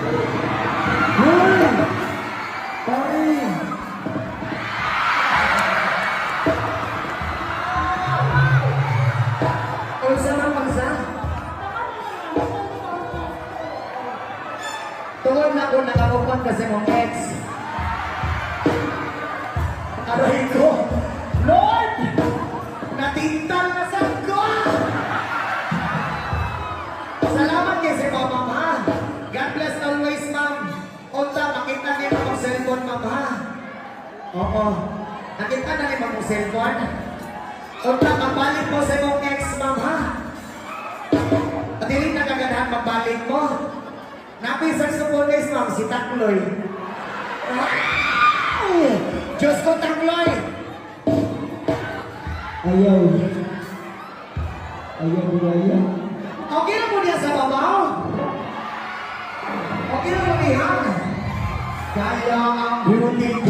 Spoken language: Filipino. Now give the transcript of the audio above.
Hoy! Pare! O sa mga pagsa? Tungod na ko nakakupan kasi mong ex. Aray ko! Lord! Natintal na sa Oo. Nakita na niyo ang cellphone? Unta, mabalik mo sa iyong ex, ma'am ha? At hindi nagaganahan mabalik mo. Napisag sa pulis, ma'am, si Takloy. Wow! Diyos ko, Takloy! Ayaw. Ayaw, ayaw. Okay na mo niya sa babaw? Okay na mo niya? Kaya ang beauty